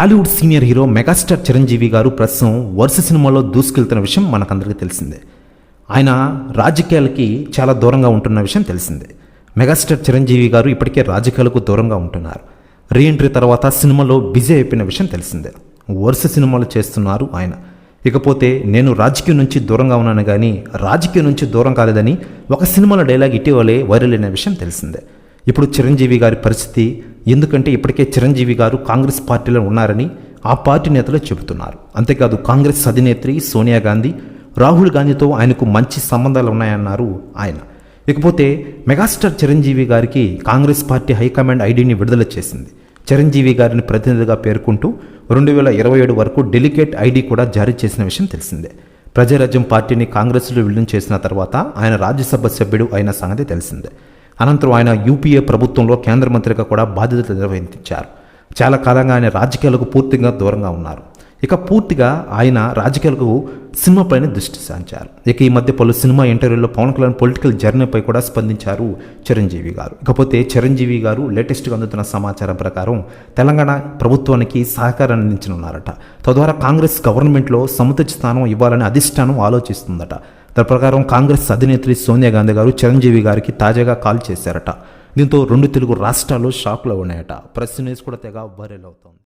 Tollywood senior hero megastar Chiranjeevi garu ప్రస్తుతం వరుస సినిమాలో దూసుకెళ్తున్న విషయం మనకందరికీ తెలిసిందే. ఆయన రాజకీయాలకి చాలా దూరంగా ఉంటున్న విషయం తెలిసిందే. మెగాస్టార్ చిరంజీవి గారు ఇప్పటికే రాజకీయాలకు దూరంగా ఉంటున్నారు. రీఎంట్రీ తర్వాత సినిమాలో బిజీ అయిపోయిన విషయం తెలిసిందే. వరుస సినిమాలు చేస్తున్నారు ఆయన. ఇకపోతే నేను రాజకీయం నుంచి దూరంగా ఉన్నాను కానీ రాజకీయం నుంచి దూరం కాలేదని ఒక సినిమాలో డైలాగ్ ఇటీవలే వైరల్ అయిన విషయం తెలిసిందే. ఇప్పుడు చిరంజీవి గారి పరిస్థితి ఎందుకంటే ఇప్పటికే చిరంజీవి గారు కాంగ్రెస్ పార్టీలో ఉన్నారని ఆ పార్టీ నేతలు చెబుతున్నారు. అంతేకాదు కాంగ్రెస్ అధినేత్రి సోనియా గాంధీ రాహుల్ గాంధీతో ఆయనకు మంచి సంబంధాలు ఉన్నాయన్నారు ఆయన. ఇకపోతే మెగాస్టార్ చిరంజీవి గారికి కాంగ్రెస్ పార్టీ హైకమాండ్ ఐడిని విడుదల చేసింది. చిరంజీవి గారిని ప్రతినిధిగా పేర్కొంటూ రెండు వేల ఇరవై ఏడు వరకు డెలికేట్ ఐడి కూడా జారీ చేసిన విషయం తెలిసిందే. ప్రజారాజ్యం పార్టీని కాంగ్రెస్లో విలీనం చేసిన తర్వాత ఆయన రాజ్యసభ సభ్యుడు అయిన సంగతి తెలిసిందే. అనంతరం ఆయన యూపీఏ ప్రభుత్వంలో కేంద్ర మంత్రిగా కూడా బాధ్యతలు నిర్వహించారు. చాలా కాలంగా ఆయన రాజకీయాలకు పూర్తిగా దూరంగా ఉన్నారు. ఇక పూర్తిగా ఆయన రాజకీయాలకు సినిమాపైన దృష్టి సాంచారు ఇక ఈ మధ్య పలు సినిమా ఇంటర్వ్యూలో పవన్ కళ్యాణ్ పొలిటికల్ జర్నీపై కూడా స్పందించారు చిరంజీవి గారు. ఇకపోతే చిరంజీవి గారు లేటెస్ట్గా అందుతున్న సమాచారం ప్రకారం తెలంగాణ ప్రభుత్వానికి సహకారం అందించనున్నారట. తద్వారా కాంగ్రెస్ గవర్నమెంట్లో సముచిత స్థానం ఇవ్వాలని అధిష్టానం ఆలోచిస్తుందట. దాని ప్రకారం కాంగ్రెస్ అధినేత్రి సోనియా గాంధీ గారు చిరంజీవి గారికి తాజాగా కాల్ చేశారట. దీంతో రెండు తెలుగు రాష్ట్రాలు షాక్లో ఉన్నాయట. ప్రెస్ న్యూస్ కూడా తెగ వైరల్ అవుతోంది.